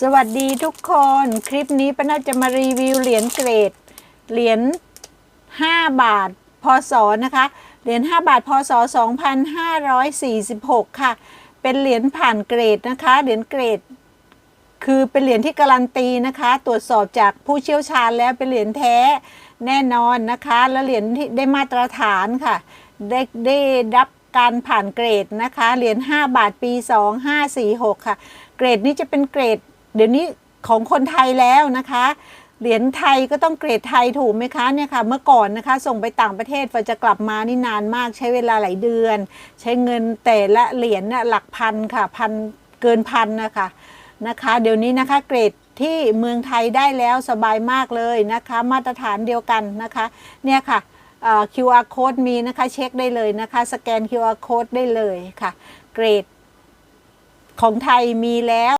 สวัสดีทุกคนคลิปนี้ป้าน่าจะมารีวิวเหรียญเกรด เหรียญ5บาทพศนะคะ เหรียญ5บาทพศ 2546 ค่ะ เป็นเหรียญผ่านเกรดนะคะ เหรียญเกรด คือเป็นเหรียญที่การันตีนะคะ ตรวจสอบจากผู้เชี่ยวชาญแล้วเป็นเหรียญแท้แน่นอนนะคะ และเหรียญที่ได้มาตรฐานค่ะ ได้ได้รับการผ่านเกรดนะคะ เหรียญ5บาทปี 2546 ค่ะ เกรดนี้จะเป็นเกรด เดี๋ยวนี้ของคนไทยแล้วนะคะ เหรียญไทยก็ต้องเกรดไทยถูกไหมคะเนี่ยค่ะ เมื่อก่อนนะคะ ส่งไปต่างประเทศพอจะกลับมานี่นานมากใช้เวลาหลายเดือน ใช้เงินแต่ละเหรียญน่ะหลักพันค่ะพันเกินพันนะคะนะคะ เดี๋ยวนี้นะคะเกรดที่เมืองไทยได้แล้วสบายมากเลยนะคะ มาตรฐานเดียวกันนะคะเนี่ยค่ะเอ่อ QR code มีนะคะเช็คได้เลยนะคะ สแกน QR code ได้เลยค่ะ เกรดของไทยมีแล้ว